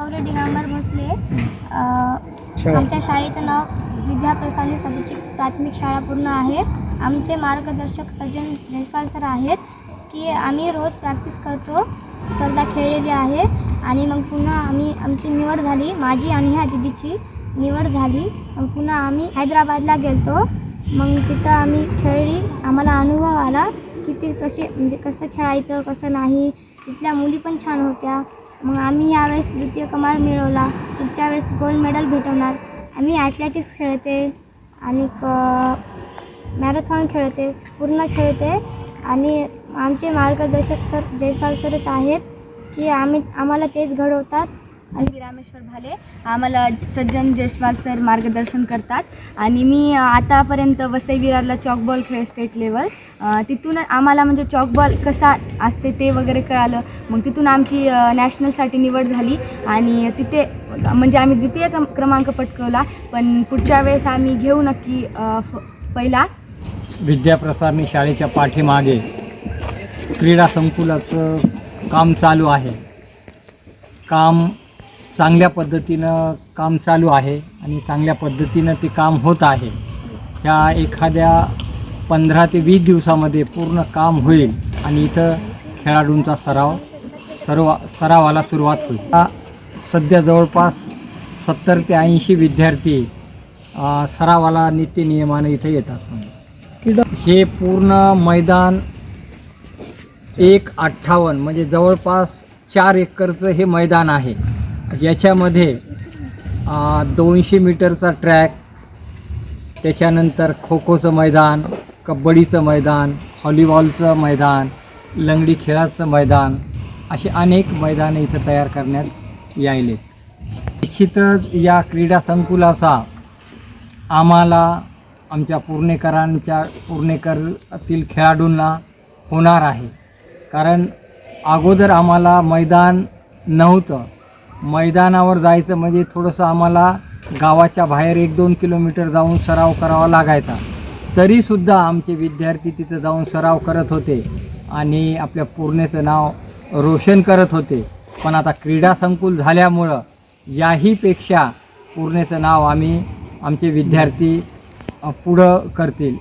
गौरी दिगंबर भोसले. आमच्या शाळेचं नाव विद्याप्रसादी सभेची प्राथमिक शाळा पूर्ण आहे. आमचे मार्गदर्शक सज्जन जयस्वाल सर आहेत की आम्ही रोज प्रॅक्टिस करतो स्पर्धा खेळलेली आहे आणि मग पुन्हा आम्ही आमची निवड झाली माझी आणि ह्या दिदीची निवड झाली. मग पुन्हा आम्ही हैदराबादला गेलतो. मग तिथं आम्ही खेळली. आम्हाला अनुभव आला की ते कसे म्हणजे कसं खेळायचं कसं नाही. तिथल्या मुली पण छान होत्या. मग आम्ही यावेळेस द्वितीय कमाल मिळवला. पुढच्या वेळेस गोल्ड मेडल भेटवणार. आम्ही ॲथलेटिक्स खेळते आणि मॅरेथॉन खेळते पूर्ण खेळते. आणि आमचे मार्गदर्शक सर जयस्वाल सरच आहेत की आम्ही आम्हाला तेच घडवतात. आणि रामेश्वर भाले आम्हाला सज्जन जयस्वाल सर मार्गदर्शन करतात. आणि मी आतापर्यंत वसई विरारला चॉकबॉल खेळ स्टेट लेवल तिथून आम्हाला म्हणजे चॉकबॉल कसा असते ते वगैरे कळालं. मग तिथून आमची नॅशनलसाठी निवड झाली. आणि तिथे म्हणजे आम्ही द्वितीय क्रम क्रमांक पटकवला. पण पुढच्या वेळेस आम्ही घेऊ नक्की फ- पहिला. विद्याप्रसारणी शाळेच्या पाठीमागे क्रीडा संकुलाचं काम चालू आहे. काम चांगल्या पद्धतीनं काम चालू आहे आणि चांगल्या पद्धतीनं ते काम होत आहे. ह्या एखाद्या पंधरा ते वीस दिवसामध्ये पूर्ण काम होईल आणि इथं खेळाडूंचा सराव सर्व सरावाला सुरुवात होईल. सध्या जवळपास सत्तर ते ऐंशी विद्यार्थी सरावाला नित्य नियमानं इथं येतात. हे पूर्ण मैदान एक अठ्ठावन्न म्हणजे जवळपास चार एकरचं हे मैदान आहे. याच्यामध्ये दोनशे मीटरचा ट्रॅक त्याच्यानंतर खो खोचं मैदान कबड्डीचं मैदान हॉलीबॉलचं मैदान लंगडी खेळाचं मैदान असे अनेक मैदानं इथं तयार करण्यात यायले. निश्चितच या क्रीडा संकुलाचा आम्हाला आमच्या पुणेकरांच्या पुणेकरातील खेळाडूंना होणार आहे. कारण अगोदर आम्हाला मैदान नव्हतं. मैदानावर जायचं म्हणजे थोडंसं आम्हाला गावाच्या बाहेर एक दोन किलोमीटर जाऊन सराव करावा लागायचा. तरीसुद्धा आमचे विद्यार्थी तिथं जाऊन सराव करत होते आणि आपल्या पूर्णेचं नाव रोशन करत होते. पण आता क्रीडा संकुल झाल्यामुळं याहीपेक्षा पूर्णेचं नाव आम्ही आमचे विद्यार्थी पुढं करतील.